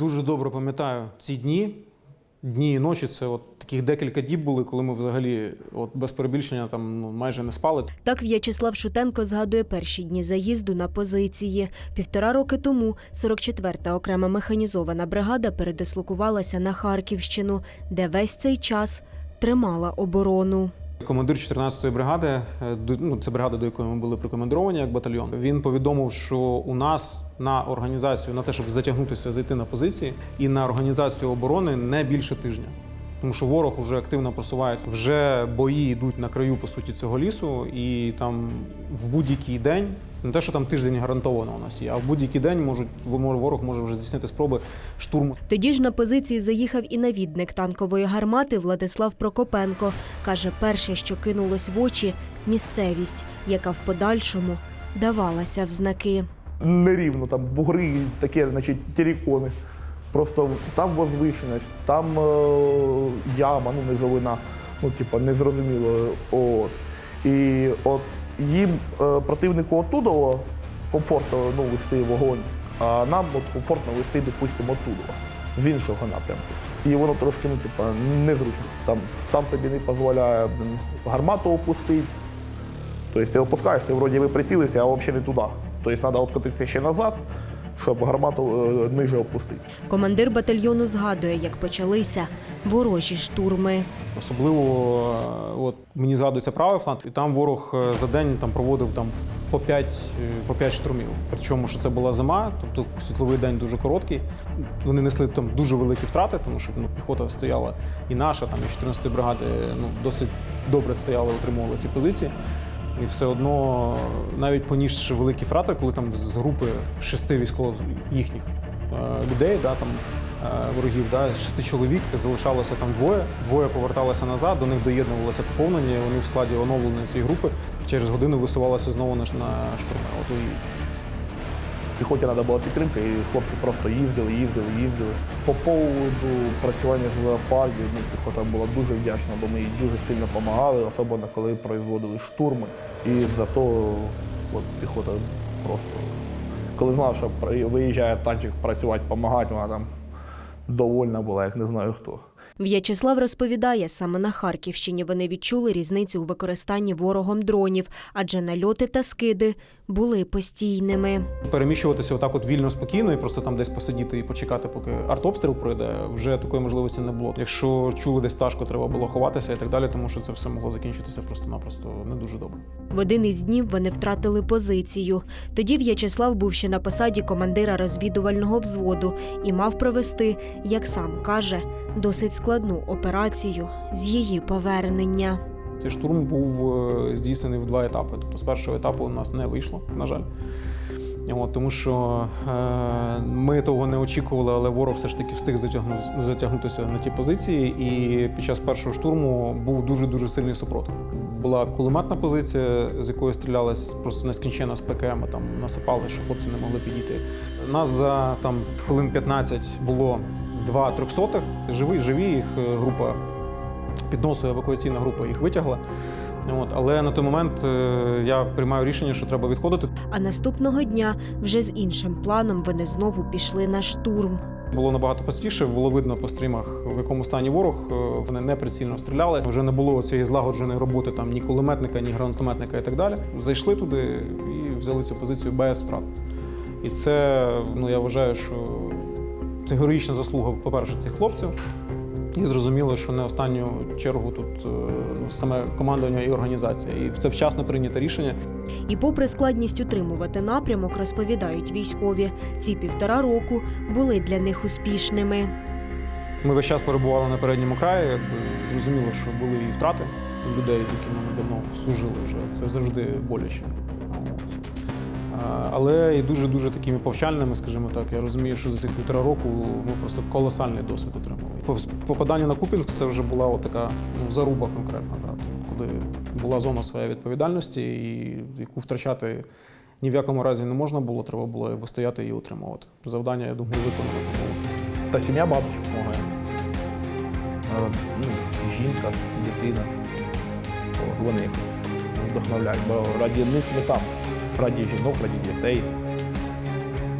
дуже добре пам'ятаю ці дні. Дні і ночі це от таких декілька діб були, коли ми взагалі от без перебільшення там ну, майже не спали. Так В'ячеслав Шутенко згадує перші дні заїзду на позиції. Півтора роки тому 44-та окрема механізована бригада передислокувалася на Харківщину, де весь цей час тримала оборону. Командир 14-ї бригади, е, ну, це бригада, до якої ми були прикомандровані як батальйон. Він повідомив, що у нас на організацію, на те, щоб затягнутися, зайти на позиції, і на організацію оборони не більше тижня. Тому що ворог вже активно просувається. Вже бої йдуть на краю по суті цього лісу, і там в будь-який день, не те, що там тиждень гарантовано у нас є, а в будь-який день можуть ворог може вже здійснити спроби штурму. Тоді ж на позиції заїхав і навідник танкової гармати Владислав Прокопенко. Каже, перше, що кинулось в очі місцевість, яка в подальшому давалася в знаки. нерівно, там бугри, таке, значить, терикони. Просто там возвишеність, там е, яма, ну низовина, ну, типа, незрозуміло. От. І от їм е, противнику оттуда комфортно ну, вести вогонь, а нам от комфортно вести, допустимо, оттуда, з іншого напрямку. І воно трошки ну, типа, незручно. Там, там тобі не дозволяє гармату опустити. Тобто ти опускаєш, ти вроді би прицілився, а взагалі не туди. Тобто треба откотитися ще назад, щоб гармату е, ниже опустити. Командир батальйону згадує, як почалися ворожі штурми. Особливо е, от мені згадується правий фланг, і там ворог е, за день там проводив там по 5, по 5 штурмів. Причому що це була зима, тобто світловий день дуже короткий. Вони несли там дуже великі втрати, тому що ну, піхота стояла і наша, там і 14-ї бригади ну, досить добре стояли, утримували ці позиції. І все одно, навіть поніс великі втрати, коли там з групи шести військових їхніх е, людей, да, там, е, ворогів, да, шести чоловік залишалося там двоє, двоє поверталися назад, до них доєднувалося поповнення, вони в складі оновленої цієї групи через годину висувалися знову на, штурми. От і Піхоті треба була підтримка, і хлопці просто їздили, їздили, їздили. По поводу працювання з леопардів, ну, піхота була дуже вдячна, бо ми їй дуже сильно допомагали, особливо коли производили штурми. І за то от, піхота просто, коли знала, що виїжджає танчик працювати, допомагати, вона там довольна була, як не знаю хто. В'ячеслав розповідає, саме на Харківщині вони відчули різницю у використанні ворогом дронів, адже нальоти та скиди були постійними. переміщуватися отак от вільно спокійно і просто там десь посидіти і почекати, поки артобстріл пройде, вже такої можливості не було. Якщо чули десь пташку, треба було ховатися і так далі, тому що це все могло закінчитися просто-напросто не дуже добре. В один із днів вони втратили позицію. Тоді В'ячеслав був ще на посаді командира розвідувального взводу і мав провести, як сам каже, досить складну операцію з її повернення. Цей штурм був е, здійснений в два етапи. Тобто з першого етапу у нас не вийшло, на жаль. От, тому що е, ми того не очікували, але ворог все ж таки встиг затягнути, затягнутися на ті позиції. І під час першого штурму був дуже дуже сильний супротив. Була кулеметна позиція, з якої стрілялась просто нескінченна з ПКМ, там насипали, що хлопці не могли підійти. Нас за там хвилин 15 було два трьохсотих. Живі, живі їх е, група підносу евакуаційна група їх витягла. От, але на той момент е, я приймаю рішення, що треба відходити. А наступного дня вже з іншим планом вони знову пішли на штурм. Було набагато простіше, було видно по стрімах, в якому стані ворог. е, Вони не прицільно стріляли. Вже не було цієї злагодженої роботи, там ні кулеметника, ні гранатометника і так далі. Зайшли туди і взяли цю позицію без втрат. І це, ну я вважаю, що це героїчна заслуга, по-перше, цих хлопців. І зрозуміло, що не останню чергу тут е, ну, саме командування і організація. І це вчасно прийняте рішення. І попри складність утримувати напрямок, розповідають військові, ці півтора року були для них успішними. Ми весь час перебували на передньому краї. Якби зрозуміло, що були і втрати людей, з якими ми давно служили вже. Це завжди боляче. Але і дуже дуже такими повчальними, скажімо так. Я розумію, що за цих півтора року ми просто колосальний досвід отримали. Попадання на Купінськ це вже була от така ну, заруба конкретна, да, коли була зона своєї відповідальності, і яку втрачати ні в якому разі не можна було, треба було якби стояти і утримувати. Завдання, я думаю, було. Та сім'я бабушка допомагає. Е, Ну, жінка, дитина. От, вони вдохновляють, бо раді них не там. Раді жінок, раді дітей.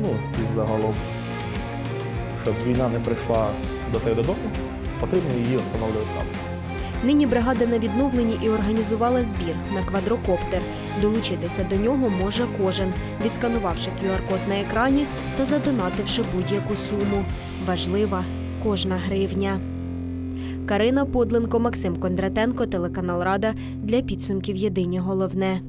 Ну, і загалом. щоб війна не прийшла до тебе додому, потрібно її встановлювати там. Нині бригада на відновленні і організувала збір на квадрокоптер. Долучитися до нього може кожен, відсканувавши QR-код на екрані та задонативши будь-яку суму. Важлива кожна гривня. Карина Подленко, Максим Кондратенко, телеканал Рада для підсумків Єдині головне.